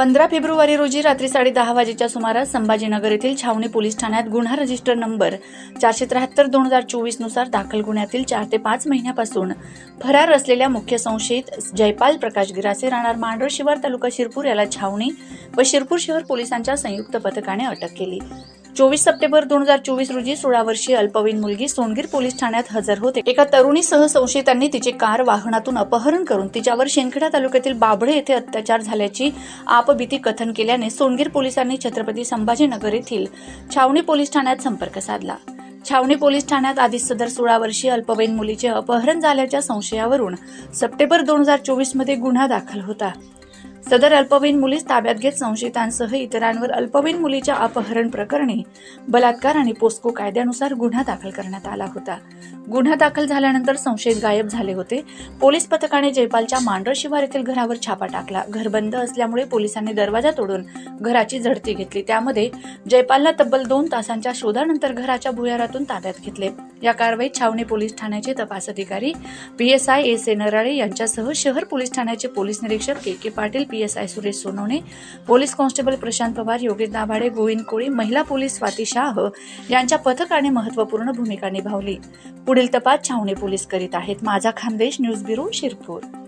पंधरा फेब्रुवारी रोजी रात्री साडे दहा वाजेच्या सुमारास संभाजीनगर येथील छावणी पोलीस ठाण्यात गुन्हा रजिस्टर नंबर चारशे त्र्याहत्तर दोन हजार चोवीसनुसार दाखल गुन्ह्यातील चार ते पाच महिन्यापासून फरार असलेल्या मुख्य संशयित जयपाल प्रकाश गिरासे राहणार मांडर शिवार तालुका शिरपूर याला छावणी व शिरपूर शहर पोलिसांच्या संयुक्त पथकाने अटक केली. चोवीस सप्टेंबर दोन हजार चोवीस रोजी सोळा वर्षीय अल्पवयीन मुलगी सोनगीर पोलीस ठाण्यात हजर होते. एका तरुणीसह संशयितांनी तिचे कार वाहनातून अपहरण करून तिच्यावर शेनखेडा तालुक्यातील बाभळे येथे अत्याचार झाल्याची आपबीती कथन केल्याने सोनगीर पोलिसांनी छत्रपती संभाजीनगर येथील छावणी पोलीस ठाण्यात संपर्क साधला. छावणी पोलीस ठाण्यात आधीच सदर सोळा वर्षीय अल्पवयीन मुलीचे अपहरण झाल्याच्या संशयावरून सप्टेंबर दोन हजार चोवीसमध्ये गुन्हा दाखल होता. सदर अल्पवयीन मुलीस ताब्यात घेत संशयितांसह इतरांवर अल्पवयीन मुलीच्या अपहरण प्रकरणी बलात्कार आणि पोस्को कायद्यानुसार गुन्हा दाखल करण्यात आला होता. गुन्हा दाखल झाल्यानंतर संशयित गायब झाले होते. पोलीस पथकाने जयपालच्या मांडर शिवार येथील घरावर छापा टाकला. घर बंद असल्यामुळे पोलिसांनी दरवाजा तोडून घराची झडती घेतली. त्यामध्ये जयपालला तब्बल दोन तासांच्या शोधानंतर घराच्या भुयारातून ताब्यात घेतले. या कारवाईत छावणी पोलीस ठाण्याचे तपास अधिकारी पीएसआय एस ए. नराळे यांच्यासह शहर पोलीस ठाण्याचे पोलीस निरीक्षक K. K. Patil P. PSI Suresh Sonawane police constable Prashant Pawar Yogesh Dabhade Govind Koli महिला पोलीस स्वाती शाह यांच्या पथकाने महत्त्वपूर्ण भूमिका निभावली. पुढील तपास छावणी पोलीस करीत आहेत. माझा खानदेश न्यूज ब्युरो शिरपूर.